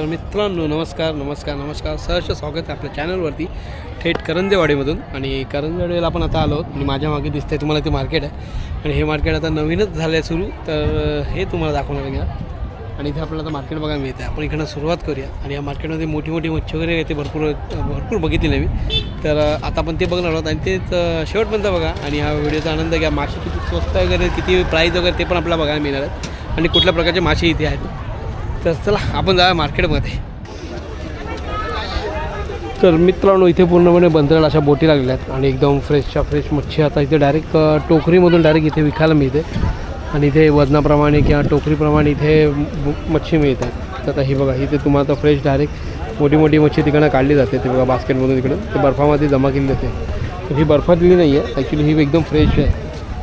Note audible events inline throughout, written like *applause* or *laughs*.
तर मित्रांनो नमस्कार नमस्कार नमस्कार. सहर्ष स्वागत आहे आपल्या चॅनलवरती थेट करंजेवाडीमधून आणि करंजेवाडीला आपण आता आलो आणि माझ्या मागे दिसतंय तुम्हाला ते मार्केट आहे. आणि हे मार्केट आता नवीनच झालं आहे सुरू. तर हे तुम्हाला दाखवणार आहे आणि इथे आपल्याला आता मार्केट बघायला मिळते आपण इकडनं सुरुवात करूया. आणि या मार्केटमध्ये मोठी मोठी मच्छी वगैरे येते भरपूर भरपूर बघितली मी. तर आता आपण ते बघणार आहोत. आणि तेच शेवटपर्यंत बघा. आणि हा व्हिडिओचा आनंद घ्या. मासे किती स्वस्त वगैरे किती प्राईज वगैरे ते पण आपल्याला बघायला मिळणार आहेत आणि कुठल्या प्रकारचे मासे इथे आहेत? तर चला आपण जाऊया मार्केटमध्ये. तर मित्रांनो इथे पूर्णपणे बंदराला अशा बोटी लागलेल्या आहेत आणि एकदम फ्रेशच्या फ्रेश मच्छी आता इथे डायरेक्ट टोकरीमधून डायरेक्ट इथे विकायला मिळते. आणि इथे वजनाप्रमाणे किंवा टोकरीप्रमाणे इथे मच्छी मिळतात तर आता ही बघा इथे तुम्हाला आता फ्रेश डायरेक्ट मोठी मोठी मच्छी तिकडनं काढली जाते. ते बघा बास्केटमधून तिकडं ते बर्फामध्ये जमा केली जाते. तर ही बर्फातली नाही आहे ॲक्च्युली ही एकदम फ्रेश आहे.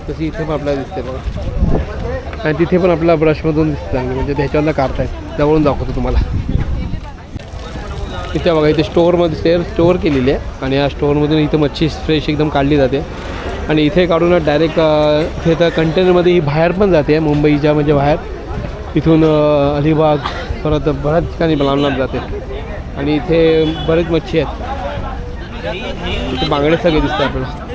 तशी इथे पण आपल्याला दिसते बघा. आणि तिथे पण आपल्याला ब्रशमधून दिसतं. चांगली म्हणजे त्याच्यावरला काढतायत. जवळून दाखवतो तुम्हाला. इथे बघा इथे स्टोअरमध्ये स्टेअर स्टोअर केलेली आहे. आणि या स्टोअरमधून इथं मच्छी फ्रेश एकदम काढली जाते. आणि इथे काढून डायरेक्ट इथे तर कंटेनरमध्ये ही बाहेर पण जाते मुंबईच्या म्हणजे बाहेर. इथून अलिबाग परत बऱ्याच ठिकाणी लांब जाते. आणि इथे बरेच मच्छी आहेत. इथे बांगडे सगळे दिसतात आपल्याला.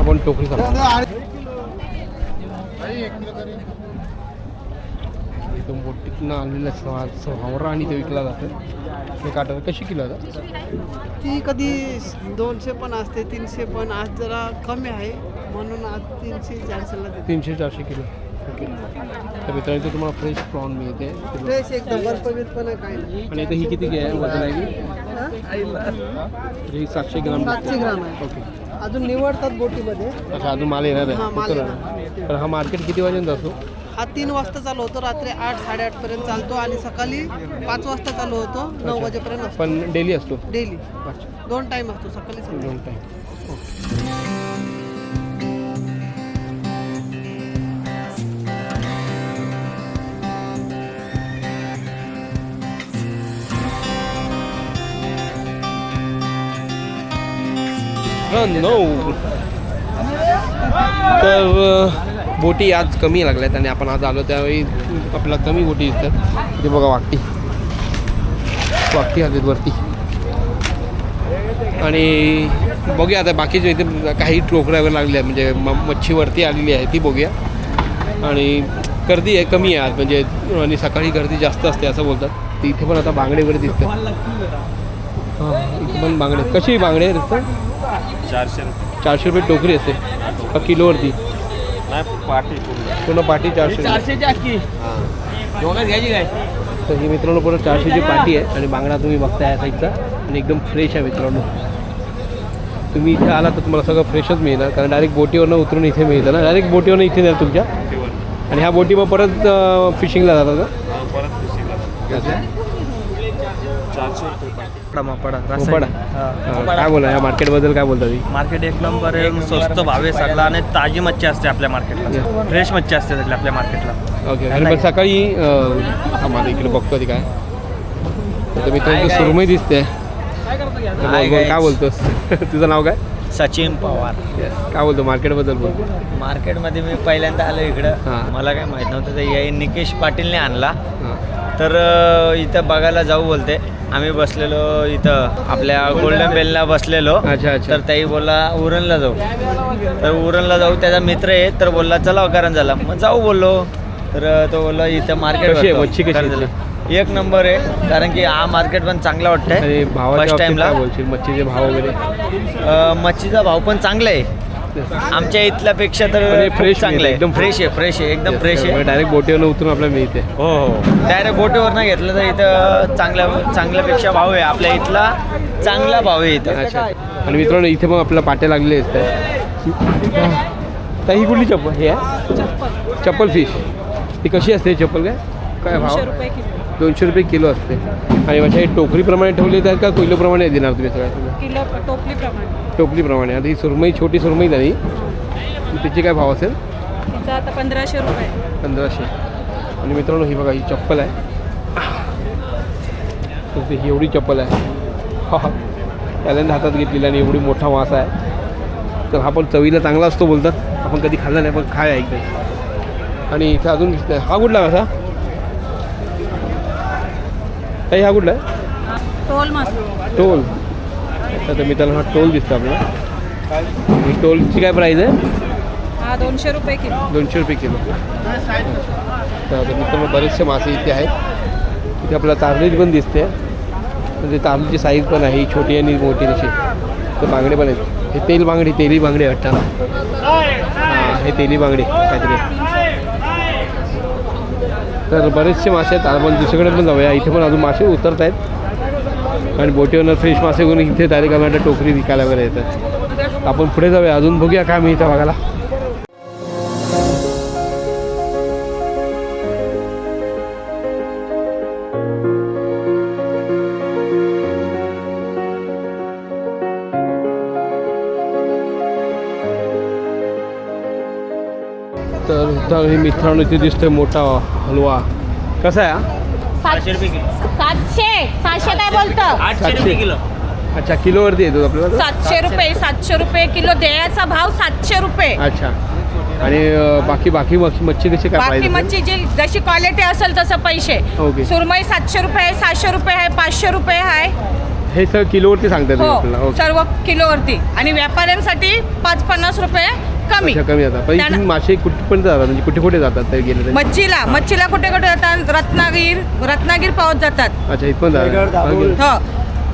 आपण टोकरी एकदम बोटीतनं आणलेलं सहा सहावरा आणि ते विकला जातं ते काटा कशी किलो आता ती कधी दोनशे पण असते तीनशे पण. आज जरा कमी आहे म्हणून आज तीनशे चारशेला तीनशे चारशे किलो. ओके. तर मित्रांनो तुम्हाला फ्रेश प्रॉन मिळते. फ्रेश एकदम बर्फबीत पण आहे काही नाही. आणि इथे ही किती घ्या वजन आहे? हा? ही सातशे ग्राम. सातशे ग्राम आहे. ओके. अजून निवडतात बोटीमध्ये. अच्छा अजून माल येणार हा, आहे माल किती येणार. तर हा मार्केट किती वाजेपर्यंत असतो? हा तीन वाजता चालू होतो रात्री आठ साडेआठ पर्यंत चालतो आणि सकाळी पाच वाजता चालू होतो नऊ वाजेपर्यंत असतो. पण डेली असतो? डेली. दोन टाइम असतो सकाळी संध्याकाळी. दोन टाईम नऊ तर बोटी आज कमी लागल्यात आणि आपण आज आलो त्यावेळी आपल्याला कमी बोटी दिसतात. ते बघा वाकटी वाकटी आलेत वरती. आणि बघूया आता बाकीचे इथे काही टोकऱ्या वगैरे लागल्या आहेत. म्हणजे म मच्छी वरती आलेली आहे ती बघूया. आणि गर्दी आहे कमी आहे आज. म्हणजे आणि सकाळी गर्दी जास्त असते असं बोलतात. तर इथे पण आता बांगडे वगैरे दिसतात. इथे पण बांगडे. कशी बांगडे दिसतात चारशे चारशे रुपये टोकरी असते. का किलोवरती? नाही पाठी पूर्ण चारशे रुपये. तर ही मित्रांनो पूर्ण चारशेची पाटी आहे आणि बांगडा तुम्ही बघताय या साईडचा आणि एकदम फ्रेश आहे मित्रांनो. तुम्ही इथे आला तर तुम्हाला सगळं फ्रेशच मिळणार. कारण डायरेक्ट बोटीवरनं उतरून इथे मिळतं ना. डायरेक्ट बोटीवरनं इथे येणार तुमच्या. आणि ह्या बोटी मग परत फिशिंगला जातात? परत कुशीला चारशे रुपये? हां, काय बोला या मार्केटबद्दल काय बोलता तुम्ही? मार्केट एक नंबर आहे स्वस्त भाव आहे सगळा आणि ताजी मच्छी असते आपल्या मार्केटला. फ्रेश मच्छी असते सगळी आपल्या मार्केटला. ओके आणि मग सकाळी इकडे बघतो ती काय. तर मित्रांनो काय? सुरमई दिसते. काय बोल, काय? काय? बोलतोस? *laughs* तुझं नाव काय? सचिन पवार. काय बोलतो? मार्केटबद्दल बोल. मार्केटमध्ये मी पहिल्यांदा आलो इकडं. हां. मला काय माहीत नव्हतं तर निकेश पाटीलने आणला. तर इथं बघायला जाऊ बोलते. आम्ही बसलेलो इथं. आपल्या गोल्डन बेलला बसलेलो. अच्छा अच्छा. तर ताई बोलला उरणला जाऊ. तर उरणला जाऊ त्याचा मित्र आहे. तर बोलला चला कारण झाला. मग जाऊ बोललो. तर तो बोलला इथं मार्केट? मच्छी? आहे? एक नंबर आहे. कारण की हा मार्केट पण चांगला वाटतंय. फर्स्ट टाइमला मच्छीचे भाव वगैरे? मच्छीचा भाव पण चांगला आहे. आमच्या इथल्यापेक्षा तर हे fresh चांगलं आहे. एकदम फ्रेश आहे फ्रेश आहे एकदम फ्रेश आहे. डायरेक्ट बोटीवरनं उतरून आपल्याला मिळते. हो हो. डायरेक्ट बोटीवर नाही घेतलं तर इथं चांगल्या चांगल्यापेक्षा भाव आहे. आपल्या इथला चांगला भाव आहे इथं. अच्छा. आणि मित्रांनो इथे मग आपल्याला पाट्या लागलेले असतात तर ही कुठली चप्पल? हे चप्पल. फिश ती कशी असते चप्पल काय? काय भाव दोनशे रुपये किलो असते. आणि माझ्या हे टोकरीप्रमाणे ठेवले तर का किलोप्रमाणे देणार तुम्ही सगळ्या किलो टोपलीप्रमाणे टोपलीप्रमाणे आता ही सुरमई छोटी सुरमई झाली. त्याची काय भाव असेल? तिचं आता पंधराशे रुपये. पंधराशे. आणि मित्रांनो ही बघा ही चप्पल आहे. तर ही एवढी चप्पल आहे. हा हा. पहिल्यांदा हातात घेतलेली आणि एवढी मोठा मासा आहे. तर हा पण चवीला चांगला असतो बोलतात. आपण कधी खाल्ला नाही पण खाय एकदा आणि इथे अजून हा कुठला कसा काही हा कुठला आहे? Toll toll. तर मित्रांनो हा टोल दिसतो आपल्याला. ही टोलची काय प्राईस आहे? हा दोनशे रुपये किलो. दोनशे रुपये किलो. तर मित्रांनो बरेचसे मासे इथे आहेत. इथे आपल्याला तारली पण दिसते. म्हणजे तारलीची साईज पण आहे. छोटी आणि मोठी तशी. तर बांगडे पण आहेत. हे तेल बांगडी तेली बांगडी वाटतं. हां हे तेली बांगडी काहीतरी. तर बरेचसे मासे आहेत. आपण दुसरीकडे पण जाऊया. इथे पण अजून मासे उतरत आहेत. आणि बोटीवरनं फ्रेश मासे घेऊन इथे डायरेक्ट आम्हाला टोकरी विकायला वगैरे येतात. आपण पुढे जाऊया. अजून बघूया काय मिळतं बघायला. तर इथं हे मित्रांनो इथे दिसतोय मोठा हलवा. कसा आहे हा? सातशे रुपये किलो. सातशे सातशे काय बोलतं? आठशे रुपये किलो. अच्छा किलोवरती येतो आपल्याला? सातशे रुपये सातशे रुपये किलो. द्यायचा भाव सातशे रुपये. अच्छा. आणि अं, बाकी बाकी मच्छ- मच्छी कशी काय बाकी पाहिजे? मच्छी जी जशी क्वालिटी असेल तसं पैसे. ओके. सुरमई सातशे रुपये आहे सहाशे रुपये आहे पाचशे रुपये आहे. हे सगळं किलोवरती सांगतात तुम्ही आपल्याला. हो ओके. सर्व किलोवरती. आणि व्यापाऱ्यांसाठी पाच पन्नास रुपये कमी. अच्छा कमी जातात. पण इथून मासे कुठेपर्यंत जातात? म्हणजे कुठे कुठे जातात ते गेले तरी? मच्छीला मच्छीला कुठे कुठे जातात? रत्नागिर रत्नागिर पावत जातात. अच्छा इथं पण जातात हो.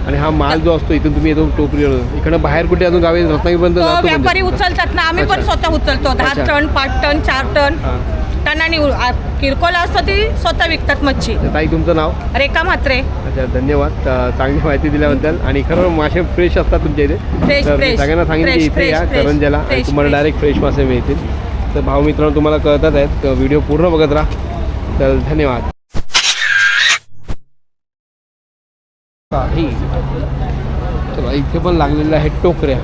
आणि हा माल जो असतो इथून तुम्ही येतो टोकरीवर इकडं बाहेर कुठे अजून गावी रत्नागिरीपर्यंत तो जातो म्हणजे? व्यापारी उचलतात ना. आम्ही पण अच्छा. स्वतः उचलतो. दहा अच्छा. टन पाच टन चार टन. हां. टनानी उ- आ- किरकोळ असतं ती स्वतः विकतात मच्छी. ताई तुमचं नाव? रेखा म्हात्रे. अच्छा धन्यवाद. चांगली माहिती दिल्याबद्दल. आणि खरं मासे फ्रेश असतात तुमच्या इथे. Fresh, तर मी fresh. सगळ्यांना सांगितलं की Fresh, इथे या fresh. करंजाला आणि Fresh, तुम्हाला fresh. डायरेक्ट फ्रेश मासे मिळतील. तर भाऊ मित्रांनो तुम्हाला कळतात आहेत व्हिडिओ पूर्ण बघत राहा. तर धन्यवाद. काही. चला इथे पण लागलेल्या आहेत टोकऱ्या.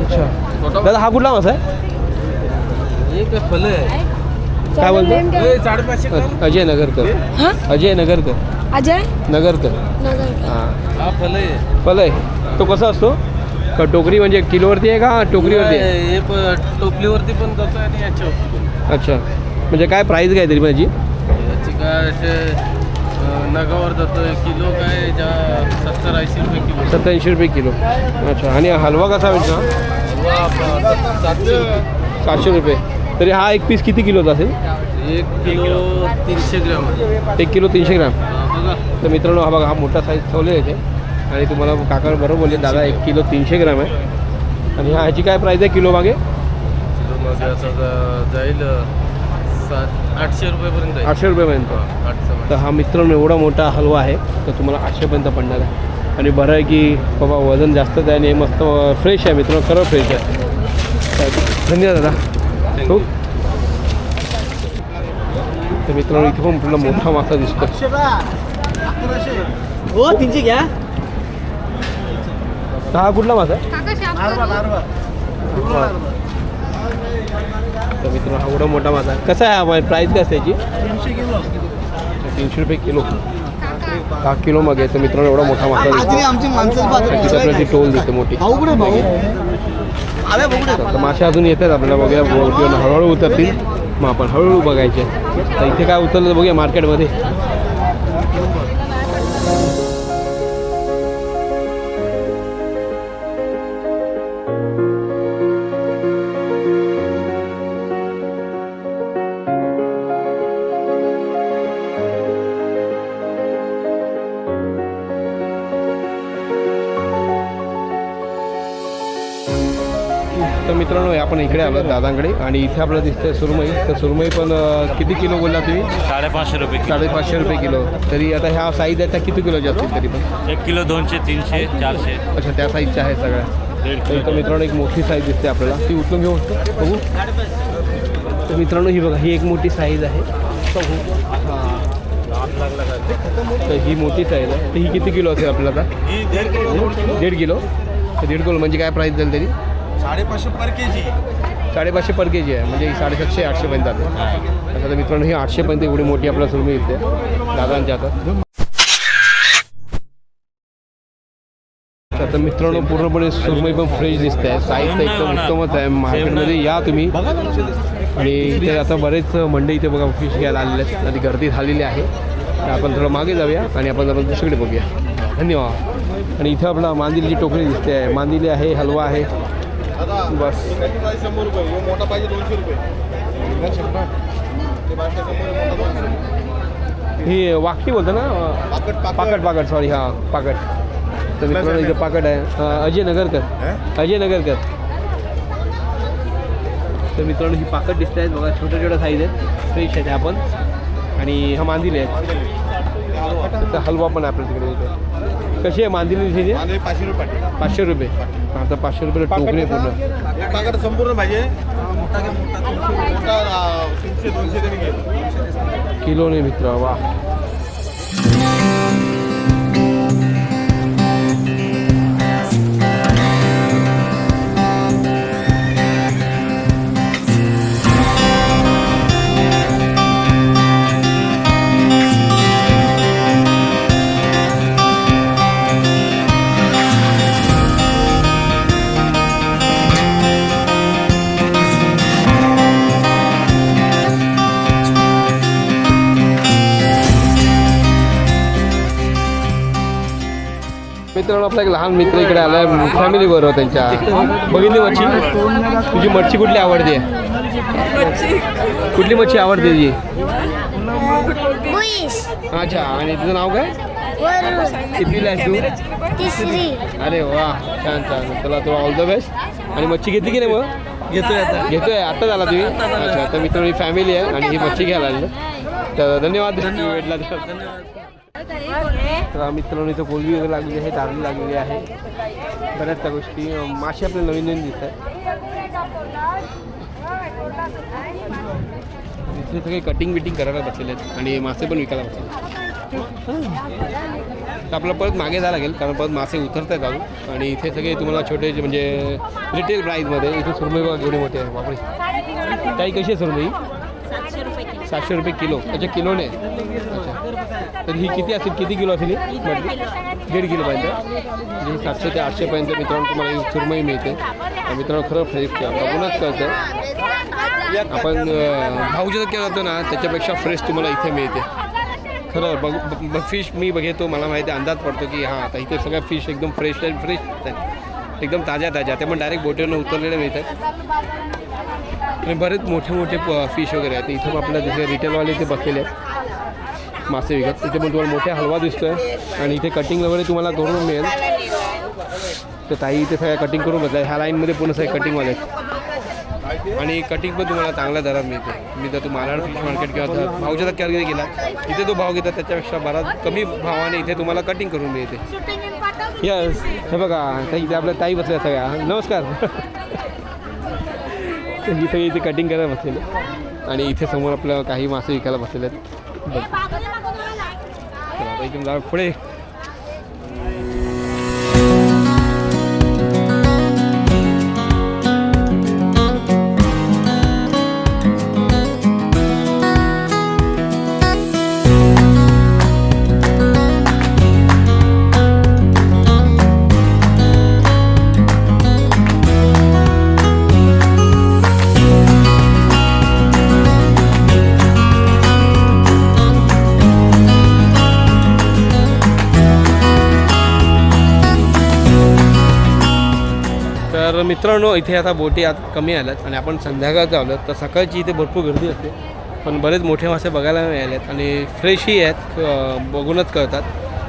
अच्छा. दादा हा कुठला मासा आहे? काय बोलतो? अजय नगरकर अजय नगरकर अजय? नगरकर. नगर हां. पलय तो कसा असतो? का टोकरी म्हणजे किलोवरती आहे का टोकरीवरती आहे? हे टोपलीवरती पण जातो आणि याच्यावरती पण अच्छा. म्हणजे काय प्राईस काय तरी माझी याची काय असे अं, नगावर जातो किलो काय ज्या सत्तर ऐंशी रुपये किलो. सत्याऐंशी रुपये किलो. अच्छा. आणि हलवा कसा भेटतो सातशे रुपये. सातशे रुपये. तरी हा एक पीस किती किलोचा असेल? एक किलो तीनशे ग्रॅम. एक किलो तीनशे ग्राम. तर मित्रांनो हा बघा हा मोठा साईज ठेवलेला आहे आणि तुम्हाला काका बरोबर बोलले दादा एक किलो तीनशे ग्राम आहे. आणि हा ह्याची काय प्राईस आहे किलो मागे? जाईल सात आठशे रुपयेपर्यंत आठशे रुपयेपर्यंत. तर हा मित्रांनो एवढा मोठा हलवा आहे तर तुम्हाला आठशेपर्यंत पडणार आहे. आणि बरं आहे की बाबा वजन जास्त आहे आणि मस्त फ्रेश आहे मित्रांनो खरं फ्रेश आहे. धन्यवाद दादा. हो. तर मित्रांनो इथे पण आपल्याला मोठा मासा दिसतो हो तीनशे घ्या. हा कुठला मासा आहे? तर मित्रांनो हा एवढा मोठा मासा आहे. कसा आहे हा प्राईस काय असते याची? अच्छा, तीनशे रुपये किलो. दहा किलो मग आहे. तर मित्रांनो एवढा मोठा मासा टोल देते मोठी. तर मासे अजून येतात आपल्याला बघूया. हळूहळू उतरतील. मग आपण हळूहळू बघायचे. तर इथे काय उतरलं बघूया मार्केटमध्ये मित्रांनो आपण इकडे आलो दादांकडे. आणि इथे आपल्याला दिसतंय सुरमई. तर सुरमई पण किती किलो बोलला तुम्ही? साडेपाचशे रुपये साडेपाचशे रुपये किलो. तरी आता ह्या साईज आहेत त्या किती किलोच्या असतील तरी पण? किलो एक किलो दोनशे तीनशे चारशे. अच्छा त्या साईजच्या आहेत सगळ्या. तर मित्रांनो एक मोठी साईज दिसते आपल्याला. ती उचलून घेऊ शकतो? बघू. तर मित्रांनो ही बघा ही एक मोठी साईज आहे. बघू हां तर ही मोठी साईज आहे. तर ही किती किलो असेल आपल्याला आता? दीड किलो. दीड किलो. म्हणजे काय प्राईस जाईल तरी? साडेपाचशे पर के जी. साडेपाचशे पर के जी आहे. म्हणजे साडेसातशे आठशेपर्यंत जाते. आता तर मित्रांनो ही आठशेपर्यंत एवढी मोठी आपल्याला सुरमी येते दादांच्या हातात. आता मित्रांनो पूर्णपणे सुरमई पण फ्रेश दिसते आहे. साईज तर एकदम उत्तमच आहे. मार्केटमध्ये या तुम्ही. आणि इथे आता बरेच मंडई इथे बघा फिश घ्यायला आलेले आहेत. आणि गर्दी झालेली आहे. तर आपण थोडं मागे जाऊया आणि आपण आपण दुसरीकडे बघूया. धन्यवाद. आणि इथं आपला मांदिलीची टोकरी दिसते आहे. मांदिली आहे हलवा आहे. बस. शंभर रुपये. ह्यो मोठा पाहिजे दोनशे रुपये. ही वाकटी बोलतो ना? पाकट पाकट पाकट सॉरी हां पाकट तर मित्रांनो इथे पाकट आहे. अजय नगरकर. अजय नगरकर. तर मित्रांनो ही पाकट दिसत आहेत. बघा छोट्या छोट्या साईज आहेत. फ्रेश आहेत ह्या पण आणि हा मांदिले आहेत हलवा पण आहे आपल्या तिकडे कशी आहे मांदिली आणि पाचशे रुपये. पाचशे रुपये. आता पाचशे रुपये टोकरी आहे पूर्ण. एक पाकट संपूर्ण पाहिजे मोठा अं, तीनशे दोनशे तरी घे किलो नाही मित्र वा. आपला एक लहान मित्र इकडे आलाय फॅमिली बरोबर त्यांच्या. बघितली मच्छी? तुझी मच्छी कुठली आवडते? कुठली मच्छी आवडते तुझी? अच्छा आणि तुझं नाव काय? तू? अरे वा छान छान. चला तुला ऑल द बेस्ट आणि मच्छी घेतली की नाही मग? घेतोय आता. घेतोय आता झाला तुम्ही? अच्छा तर मित्रांनो ही फॅमिली आहे आणि ही मच्छी घ्यायला आली तर धन्यवाद. भेटला तर मित्रांनो इथं कोलबी वगैरे लागलेली आहे दारली लागलेली आहे. बऱ्याच त्या गोष्टी. मासे आपले नवीन नवीन दिसत आहेत. इथे सगळे कटिंग बिटिंग करायला बसलेले आहेत आणि मासे पण विकायला बसले तर आपलं परत मागे जायला लागेल कारण परत मासे उतरत आहेत अजून. आणि इथे सगळे तुम्हाला छोटे म्हणजे रिटेल प्राईजमध्ये इथे सुरमई बघा एवढी मोठी आहे बापरे. काही कशी आहे सुरमई? सातशे रुपये किलो. अच्छा किलोने? तर ही किती असेल? किती किलो असेल ही? म्हटली दीड किलोपर्यंत म्हणजे ही सातशे ते आठशेपर्यंत मित्रांनो तुम्हाला ही सुरमई मिळते. मित्रांनो खरं फ्रेश बघूनच कळतं आपण अं, भाऊच्या केला जातो ना त्याच्यापेक्षा फ्रेश तुम्हाला इथे मिळते. खरं बघ फिश मी बघतो मला माहिती आहे अंदाज पडतो की हां आता इथे सगळ्या फिश एकदम फ्रेश आणि फ्रेश आहेत. एकदम ताज्या ताज्या ते पण डायरेक्ट बोटीवरनं उतरलेल्या मिळतात. आणि बरेच मोठे मोठे फिश वगैरे आहेत. इथं पण आपल्या जसे रिटेलवाले ते बसलेले आहेत. मासे विकत. इथे पण तुम्हाला मोठा हलवा दिसतोय. आणि इथे कटिंग वगैरे तुम्हाला करून मिळेल. तर ताई इथे सगळ्या कटिंग करून बसल्या ह्या लाईनमध्ये पूर्ण सगळे कटिंगवाले आहेत. आणि कटिंग पण तुम्हाला चांगल्या दरात मिळते. मी तर तू मालाड फिश मार्केट किंवा भाऊच्या धक्क्यावर वगैरे गेला. इथे तो भाव घेतात. त्याच्यापेक्षा बराच कमी भावाने इथे तुम्हाला कटिंग करून मिळते. यस हे बघा ताई इथे आपल्या ताई बसल्या सगळ्या. नमस्कार. तर ही सगळी इथे कटिंग करायला बसलेले. आणि इथे समोर आपलं काही मासे विकायला बसलेले आहेत. बघ. चला, आता मित्रांनो इथे आता बोटी आत कमी आल्यात आणि आपण संध्याकाळचं आलो तर सकाळची इथे भरपूर गर्दी असते पण बरेच मोठे मासे बघायला मिळालेत आणि फ्रेशही आहेत बघूनच कळतात.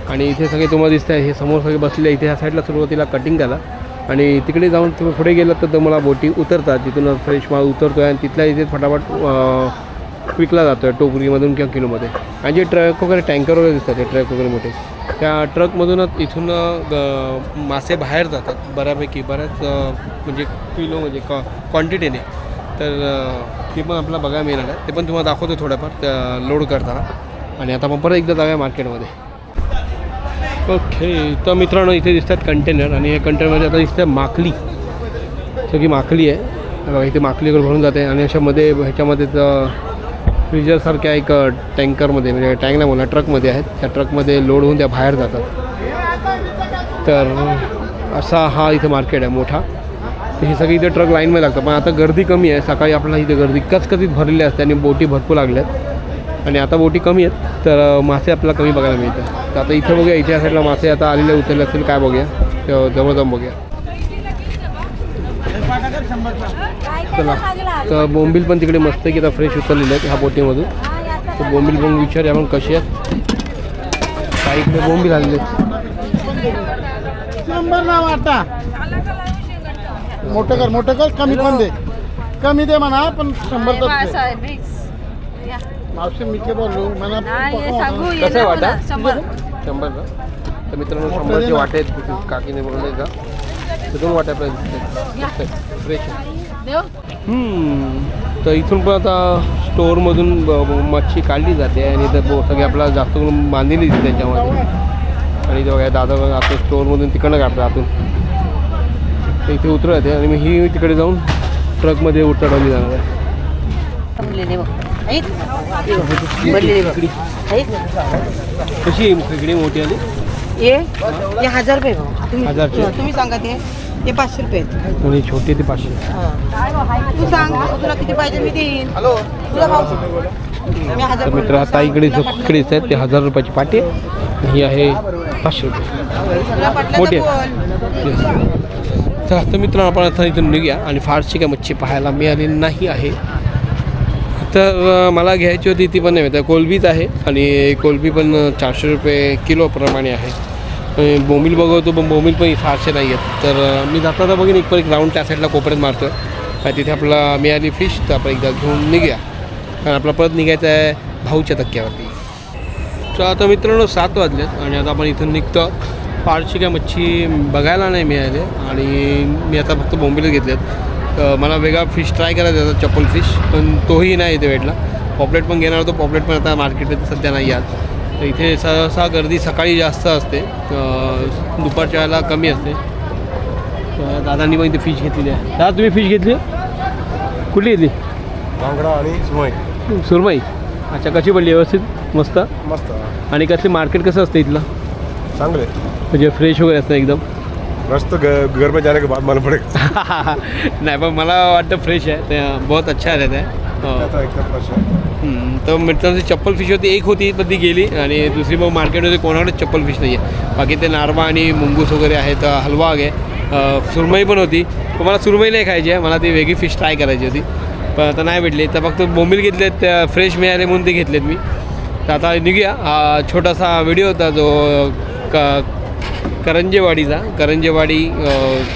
आणि इथे सगळे तुम्हाला दिसत आहे हे समोर सगळे बसले इथे ह्या साईडला सुरुवातीला कटिंग झाला. आणि तिकडे जाऊन तुम्ही पुढे गेलात तर तुम्हाला बोटी उतरतात तिथून फ्रेश माल उतरतो आहे आणि तिथल्या इथे फटाफट विकला जातो आहे टोकरीमधून किंवा किलोमध्ये. आणि जे ट्रक वगैरे टँकर वगैरे दिसतात ते ट्रक वगैरे मोठे. त्या ट्रकमधूनच इथून ग- मासे बाहेर जातात बऱ्यापैकी बऱ्याच म्हणजे किलो म्हणजे कॉ क्वांटिटीने तर ते पण आपल्याला बघायला मिळणार आहे. ते पण तुम्हाला दाखवतो थोडंफार लोड करताना. आणि आता आपण परत एकदा जाऊया मार्केटमध्ये ओके तर मित्रांनो इथे दिसतात कंटेनर आणि या कंटेनरमध्ये आता दिसतं माकली सगळी माकली आहे. बघा इथे माकली वगैरे भरून जाते. आणि अशामध्ये ह्याच्यामध्ये फ्रीजरसारख्या एक टँकरमध्ये म्हणजे टँक नाही बोलणार ट्रकमध्ये आहेत. त्या ट्रकमध्ये लोड होऊन त्या बाहेर जातात. तर असा हा इथे मार्केट आहे मोठा. तर हे सगळी इथे ट्रक लाईनमध्ये लागतात. पण आता गर्दी कमी आहे. सकाळी आपल्याला इथे गर्दी कचकचीत भरलेली असते आणि बोटी भरपूर लागल्यात आणि आता बोटी कमी आहेत. तर मासे आपल्याला कमी बघायला मिळतात. तर आता इथे बघूया इथे साईडला मासे आता आलेले उतरले असतील. काय बघूया? जवळजवळ जवळ जाऊन बघूया. चला. तर बोंबील पण तिकडे मस्त आहे की आता फ्रेश उतरलेले आहेत ह्या बोटीमधून. तर बोंबील पण विचारूया आपण कशी आहेत. काही इकडे बोंबील आलेले आहेत. नंबर ना वाटा मोठं कर मोठं कर. कमी पण दे. कमी दे म्हणा पण शंभर मावशी मी बोललो? मला कसं आहे वाटा? शंभर. का? तर मित्रांनो शंभरचे वाटे आहेत. काकीने बघले का? तर दोन वाट्या पाहिजे फ्रेश तर इथून पण आता स्टोअरमधून मच्छी काढली जाते आणि तर बो- सगळी आपल्याला जास्त करून बांधलेली दिसते त्याच्यामध्ये. आणि ते बघा दादा बघा आता स्टोअरमधून तिकडनं काढतात आतून तर इथे उतरत आणि मग ही तिकडे जाऊन ट्रकमध्ये उतरवली जाणार आहे. कशी आहे? खेकडी मोठी आली? ये ये हजार रुपये भाऊ तुम्ही हजारची? तुम्ही सांगा ते. ते पाचशे रुपये आहेत. छोटी ती पाचशे. तू सांग तुला किती पाहिजे मी देईन. तुला भाऊ मी हजार तर मित्र आता इकडे जो खेकडे आहेत ते हजार रुपयाची पाटी आहे. ही आहे पाचशे रुपये. तुला पटलं मोठी तर आहे. बोल. Yes. तर आता मित्रांनो आपण आता इथून निघूया आणि फारशी काय मच्छी पाहायला मिळाली नाही आहे. तर मला घ्यायची होती ती पण नाही तर कोलबीच आहे आणि कोलबी पण चारशे रुपये किलोप्रमाणे आहे. बोंबील बघवतो पण बोंबील पण फारसे नाही आहेत. तर मी मी जाता बघीन एक पण एक राऊंड त्या साईडला कोपऱ्यात मारतो आहे तिथे आपला मिळाली फिश तर आपण एकदा घेऊन निघूया. कारण आपला परत निघायचं आहे भाऊच्या तक्क्यावरती. तर आता मित्रांनो सात वाजलेत आणि आता आपण इथून निघतो. फारशी काय मच्छी बघायला नाही मिळाले. आणि मी आता फक्त बोंबीलच घेतलेत. आहेत मला वेगळा फिश ट्राय करायचा होता चप्पल फिश पण तोही नाही इथे भेटला. पॉपलेट पण घेणार होतो पॉपलेट पण आता मार्केटमध्ये सध्या नाही आत. तर इथे सहसा गर्दी सकाळी जास्त असते. दुपारच्या वेळेला कमी असते. तर दादांनी पण इथे फिश घेतलेली आहे. दादा तुम्ही फिश घेतली? कुठली घेतली? बांगडा आणि सुमय सुरमई. अच्छा कशी पडली? व्यवस्थित? मस्त? मस्त. आणि कसली मार्केट कसं असतं इथलं? चांगले. म्हणजे फ्रेश वगैरे असतं एकदम? रस्त घर में जाने के बाद मालूम पड़ेगा *laughs* नाही पण मला वाटतं फ्रेश आहे. ते बहुत अच्छा रहता है. हो. एकदम fresh है. हम्म, तर मित्रांची चप्पल फिश होती एक होती पण ती गेली. आणि दुसरी मग मार्केटमध्ये कोणाकडेच चप्पल फिश नाही आहे बाकी ते नारबा आणि मुंगूस वगैरे आहेत हलवा आहे. अ, सुरमई पण होती. पण मला सुरमई नाही खायची आहे. मला ती वेगळी फिश ट्राय करायची होती. पण आता नाही भेटली. तर फक्त बोंबील घेतलेत त्या फ्रेश मिळाले म्हणून ते घेतलेत मी. तर आता निघूया. हा छोटासा व्हिडिओ होता जो क करंजेवाडीचा करंजेवाडी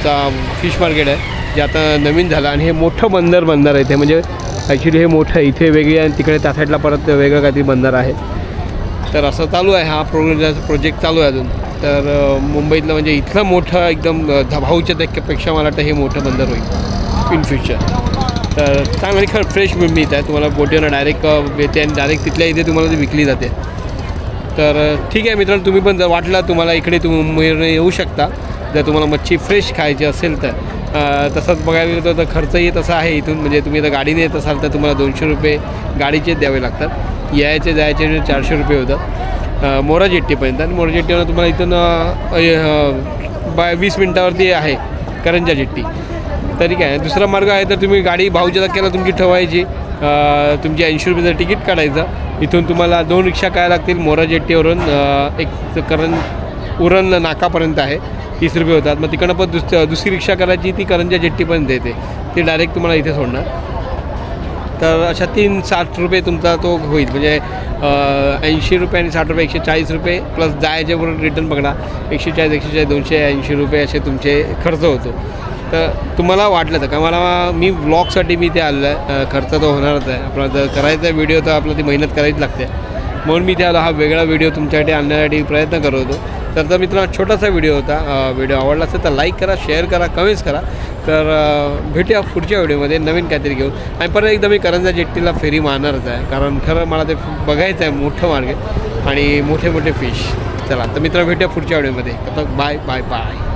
चा फिश मार्केट आहे जे आता नवीन झालं आणि हे मोठं बंदर बंदर आहे ते म्हणजे ॲक्च्युली हे मोठं आहे इथे वेगळी आणि तिकडे त्या साईडला परत वेगळं काहीतरी बंदर आहे. तर असं चालू आहे हा प्रोग्रेस प्रोजेक्ट चालू आहे अजून. तर मुंबईतलं म्हणजे इथलं मोठं एकदम धभाऊच्या धबाऊच्या मला वाटतं हे मोठं बंदर होईल इन फ्युचर तर चांगली आणि खरं फ्रेश मिळत आहे तुम्हाला बोटीवरनं डायरेक्ट येते आणि डायरेक्ट तिथल्या इथे तुम्हाला ती विकली जाते. तर ठीक आहे मित्रांनो तुम्ही पण जर वाटलं तुम्हाला इकडे तुम्ही मुंबईवरून येऊ शकता. जर तुम्हाला मच्छी फ्रेश खायची असेल तर तसंच बघायला गेलं तर खर्चही तसा आहे इथून. म्हणजे तुम्ही जर गाडीने येत असाल तर तुम्हाला दोनशे रुपये गाडीचे द्यावे लागतात. यायचे जायचे म्हणजे चारशे रुपये होतात मोराजेट्टीपर्यंत. आणि मोराजेट्टीवर तुम्हाला इथून बाय वीस मिनटावरती आहे करंजा जेट्टी. तरी काय दुसरा मार्ग आहे तर तुम्ही गाडी भाऊच्या धक्क्याला तुमची ठेवायची. तुमची ऐंशी रुपयाचं तिकीट काढायचं. इथून तुम्हाला दोन रिक्षा काय लागतील? मोरा जेट्टीवरून एक करण उरण नाकापर्यंत आहे. तीस रुपये होतात. मग तिकडं पण दुस दुसरी रिक्षा करायची ती करंजा जेट्टीपर्यंत येते ती डायरेक्ट तुम्हाला इथे सोडणार. तर अशा तीन साठ रुपये तुमचा तो होईल. म्हणजे ऐंशी रुपये आणि साठ रुपये एकशे चाळीस रुपये प्लस जायच्यावरून रिटर्न पकडा एकशे चाळीस एकशे चाळीस दोनशे ऐंशी रुपये असे तुमचे खर्च होतो. तर तुम्हाला वाटलं तर का मला मी व्लॉगसाठी मी ते आलेलं आहे. खर्च तर होणारच आहे. आपला जर करायचा व्हिडिओ तर आपला ती मेहनत करावीच लागते. म्हणून मी त्याला हा वेगळा व्हिडिओ तुमच्यासाठी आणण्यासाठी प्रयत्न करत होतो. तर तर मित्रांनो छोटासा व्हिडिओ होता. व्हिडिओ आवडला असेल तर लाईक करा शेअर करा कमेंट्स करा. तर भेटूया पुढच्या व्हिडिओमध्ये नवीन काहीतरी घेऊन. आणि परत एकदा मी करंजा जेट्टीला फेरी मारणारच आहे. कारण खरं मला ते बघायचं आहे. मोठं मार्ग आणि मोठे मोठे फिश चला तर मित्र भेटूया पुढच्या व्हिडिओमध्ये तर बाय बाय बाय